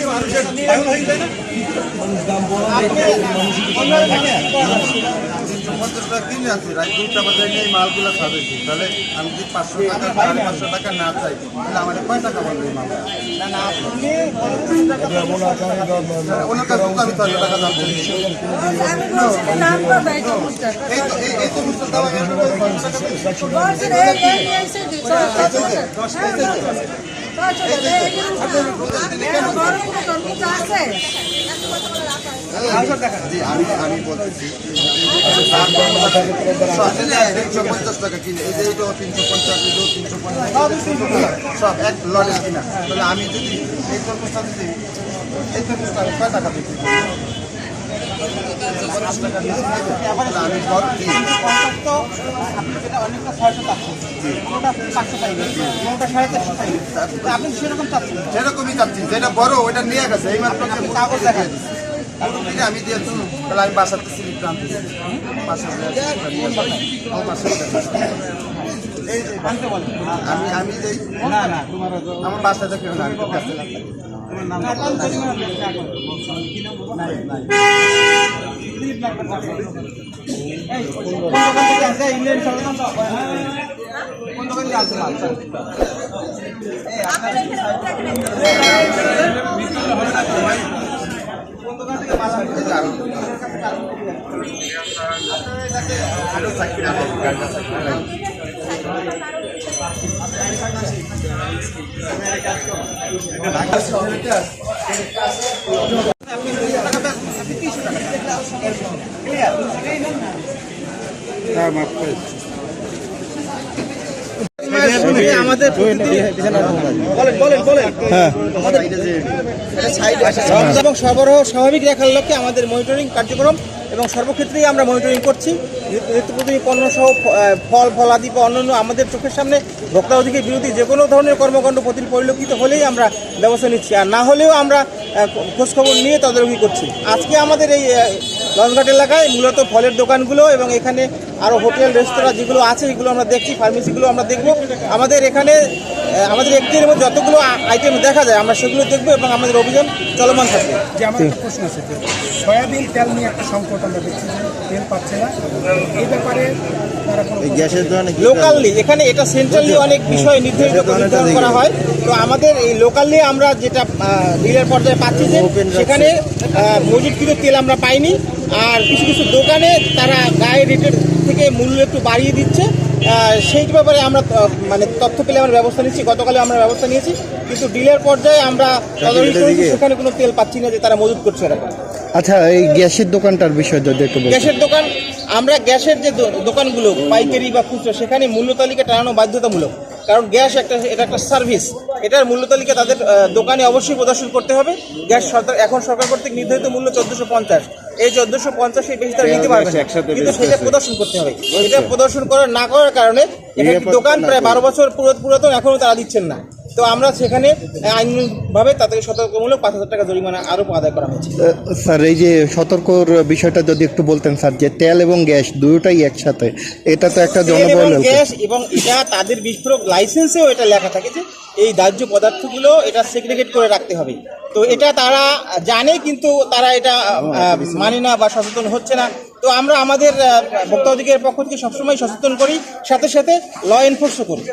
কি মানুষের পাগল হয়ে যায় না তিনশো পঞ্চাশ টাকা কিনে আনছি রাত দুটা বাজে নিয়ে মালগুলো খাবেছি তাহলে আমি যদি পাঁচশো টাকা সাড়ে পাঁচশো টাকা না চাই তাহলে আমার কয় টাকা বলব মাল ওনার কাছে আমি ছয়শো টাকা দাম বলি আমি বলছি নাম কথা এই তো এই এই তো বুঝতে দাম আমি ছয়শো টাকা আমি আমি বলতেছি তিনশো পঞ্চাশ টাকা কিনে এই যে এটাও তিনশো পঞ্চাশ এটাও তিনশো পঞ্চাশ সব এক লটের কিনা তাহলে আমি যদি এই তরমুজটা যদি এই তরমুজটা কয় টাকা দিচ্ছি সেরকমই চাচ্ছি যেটা বড় ওটা নিয়ে গেছে এই মাত্র কাগজ দেখা আমি দিয়ে তাহলে আমি বাসাতে বাসাতে আমার বাসাতে আমি আমি যেই আমার বাসাতে কেউ না আমি কাছে এই যে আরো- আরও চাকরি আছে, গাড়িটা চাকরি আছে। আমাদের বলেন বলেন বলেন। আমাদের এবং সরবরাহ স্বাভাবিক রাখার লক্ষ্যে আমাদের মনিটরিং কার্যক্রম এবং সর্বক্ষেত্রেই আমরা মনিটরিং করছি। নিত্যপ্রতিদিন পণ্য সহ ফ- ফল ফলাদি বা অন্যান্য আমাদের চোখের সামনে ভোক্তা অধিকার বিরোধী যে কোনো ধরনের কর্মকাণ্ড প্রতি পরিলক্ষিত হলেই আমরা ব্যবস্থা নিচ্ছি। আর না হলেও আমরা খোঁজখবর নিয়ে তদারকি করছি। আজকে আমাদের এই লঞ্চঘাট এলাকায় মূলত ফলের দোকানগুলো এবং এখানে আরও হোটেল, রেস্তোরাঁ যেগুলো আছে, এগুলো আমরা দেখছি, ফার্মেসিগুলো আমরা দেখব। আমাদের এখানে আমাদের একটির মধ্যে যতগুলো আইটেম দেখা যায় আমরা সেগুলো দেখব এবং আমাদের অভিযান চলমান থাকবে। যে আমার একটা প্রশ্ন আছে যে সয়াবিন তেল নিয়ে একটা সংকট আমরা দেখছি তেল পাচ্ছে না। এই ব্যাপারে তারা কোনো গ্যাসের লোকালি এখানে এটা সেন্ট্রালি অনেক বিষয় নির্ধারিত নির্ধারণ করা হয়। তো আমাদের এই লোকালি আমরা যেটা ডিলের পর্যায়ে পাচ্ছি যে সেখানে মজুদকৃত তেল আমরা পাইনি। আর কিছু কিছু দোকানে তারা গায়ে রেটের থেকে মূল্য একটু বাড়িয়ে দিচ্ছে। সেই ব্যাপারে আমরা মানে তথ্য পেলে আমরা ব্যবস্থা নিচ্ছি। গতকালে আমরা ব্যবস্থা নিয়েছি। কিন্তু ডিলের পর্যায়ে আমরা সেখানে কোনো তেল পাচ্ছি না যে তারা মজুত করছে এরকম আচ্ছা এই গ্যাসের দোকানটার বিষয় যদি একটু গ্যাসের দোকান আমরা গ্যাসের যে দোকানগুলো পাইকারি বা খুচরো সেখানে মূল্য তালিকা টানানো বাধ্যতামূলক। কারণ গ্যাস একটা এটা একটা সার্ভিস। এটার মূল্য তালিকা তাদের দোকানে অবশ্যই প্রদর্শন করতে হবে। গ্যাস সরকার এখন সরকার কর্তৃক নির্ধারিত মূল্য চোদ্দশো পঞ্চাশ। এই চোদ্দশো পঞ্চাশের বেশি তারা নিতে পারবে কিন্তু সেটা প্রদর্শন করতে হবে। এটা প্রদর্শন করার না করার কারণে দোকান প্রায় বারো বছর পুরো- পুরাতন এখনও তারা দিচ্ছেন না। তো আমরা সেখানে আইনভাবে তাদেরকে সতর্কমূলক পাঁচ হাজার টাকা জরিমানা আরও আদায় করা হয়েছে। স্যার এই যে সতর্কর বিষয়টা যদি একটু বলতেন স্যার যে তেল এবং গ্যাস দুটোই একসাথে এটা তো একটা জনবহুল গ্যাস এবং এটা তাদের বিস্ফোরক লাইসেন্সেও এটা লেখা থাকে যে এই দাহ্য পদার্থগুলো এটা সেগ্রিগেট করে রাখতে হবে। তো এটা তারা জানে কিন্তু তারা এটা মানে না বা সচেতন হচ্ছে না। তো আমরা আমাদের ভোক্তা অধিকারের পক্ষ থেকে সবসময় সচেতন করি সাথে সাথে ল এনফোর্সও করি।